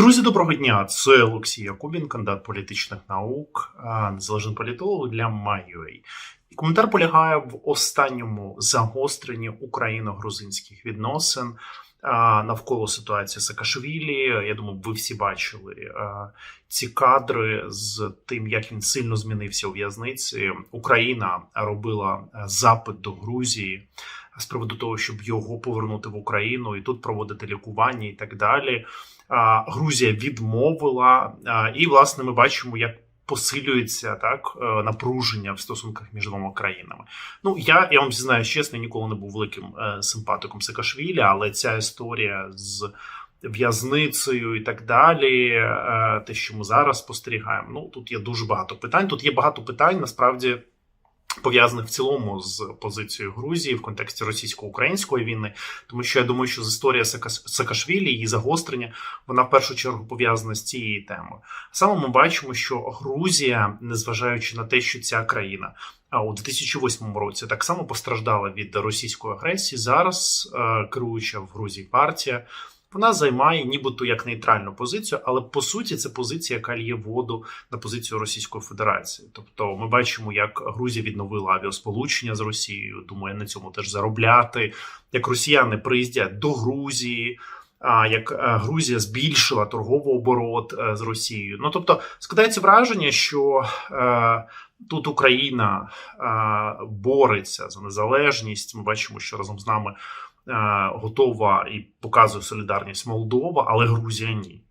Друзі, доброго дня! Це Олексій Якубін, кандидат політичних наук, незалежний політолог для MyUA. І коментар полягає в останньому загостренні україно-грузинських відносин навколо ситуації Саакашвілі. Я думаю, ви всі бачили ці кадри з тим, як він сильно змінився у в'язниці. Україна робила запит до Грузії з приводу того, щоб його повернути в Україну і тут проводити лікування і так далі. Грузія відмовила, і власне ми бачимо, як посилюється так е, напруження в стосунках між двома країнами. Ну я я вам зізнаю чесно, ніколи не був великим е, симпатиком Саакашвілі, але ця історія з в'язницею і так далі, е, те, що ми зараз спостерігаємо. Ну тут є дуже багато питань. Тут є багато питань насправді. Пов'язаних в цілому з позицією Грузії в контексті російсько-української війни, тому що я думаю, що з історія Саакашвілі, її загострення, вона в першу чергу пов'язана з цією темою. Саме ми бачимо, що Грузія, незважаючи на те, що ця країна а у 2008 році так само постраждала від російської агресії. Зараз е, керуюча в Грузії партія. Вона займає нібито як нейтральну позицію, але по суті це позиція, яка лє воду на позицію Російської Федерації. Тобто, ми бачимо, як Грузія відновила авіасполучення з Росією. Думаю, на цьому теж заробляти. Як росіяни приїздять до Грузії, а як Грузія збільшила торговий оборот з Росією. Ну тобто, складається враження, що е, тут Україна е, бореться за незалежність. Ми бачимо, що разом з нами. Готова і показує солідарність Молдова, але Грузія ні.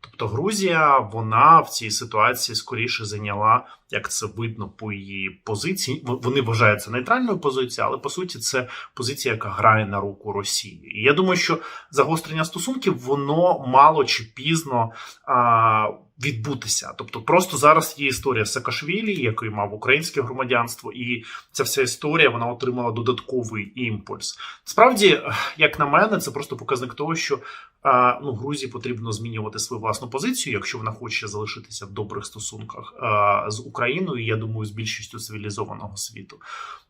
Тобто Грузія вона в цій ситуації скоріше зайняла, як це видно по її позиції. Вони вважають це нейтральною позицією, але по суті це позиція, яка грає на руку Росії. І я думаю, що загострення стосунків воно мало чи пізно а, відбутися. Тобто, просто зараз є історія Саакашвілі, який мав українське громадянство, і ця вся історія вона отримала додатковий імпульс. Справді, як на мене, це просто показник того, що ну, Грузії потрібно змінювати свою власну позицію, якщо вона хоче залишитися в добрих стосунках з Україною. Я думаю, з більшістю цивілізованого світу.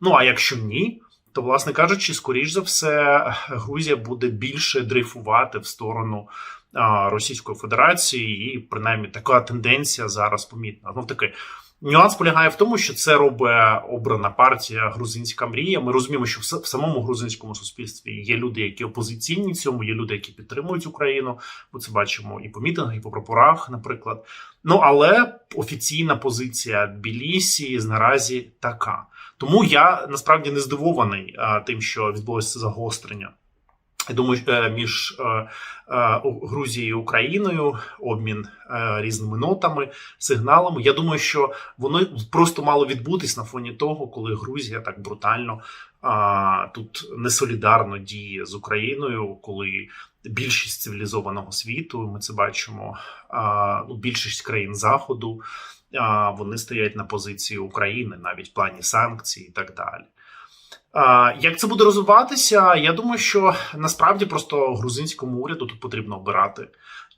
Ну а якщо ні. То, власне кажучи, скоріш за все, Грузія буде більше дрейфувати в сторону Російської Федерації, і принаймні така тенденція зараз помітна. Ну таки нюанс полягає в тому, що це робить обрана партія Грузинська мрія. Ми розуміємо, що в самому грузинському суспільстві є люди, які опозиційні цьому, є люди, які підтримують Україну. Ми це бачимо і по мітингах, і по прапорах, наприклад. Ну але офіційна позиція Тбілісі наразі така. Тому я насправді не здивований а, тим, що відбулося загострення. Я думаю, між Грузією і Україною обмін різними нотами, сигналами. Я думаю, що воно просто мало відбутись на фоні того, коли Грузія так брутально тут несолідарно діє з Україною, коли більшість цивілізованого світу, ми це бачимо, ну, більшість країн Заходу. Вони стоять на позиції України навіть в плані санкцій і так далі. Як це буде розвиватися? Я думаю, що насправді просто грузинському уряду тут потрібно обирати.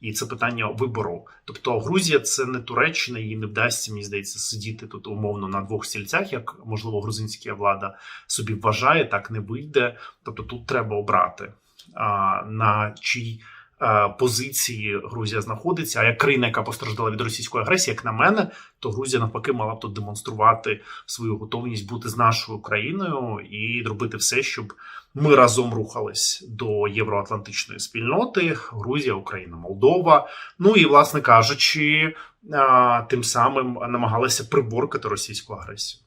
І це питання вибору. Тобто Грузія це не Туреччина, їй не вдасться, мені здається, сидіти тут умовно на двох стільцях, як можливо грузинська влада собі вважає, так не вийде. Тобто тут треба обрати на чий позиції Грузія знаходиться. А як країна, яка постраждала від російської агресії, як на мене, то Грузія навпаки мала б тут демонструвати свою готовність бути з нашою країною і робити все, щоб ми разом рухались до євроатлантичної спільноти. Грузія, Україна, Молдова. Ну і, власне кажучи, тим самим намагалися приборкати російську агресію.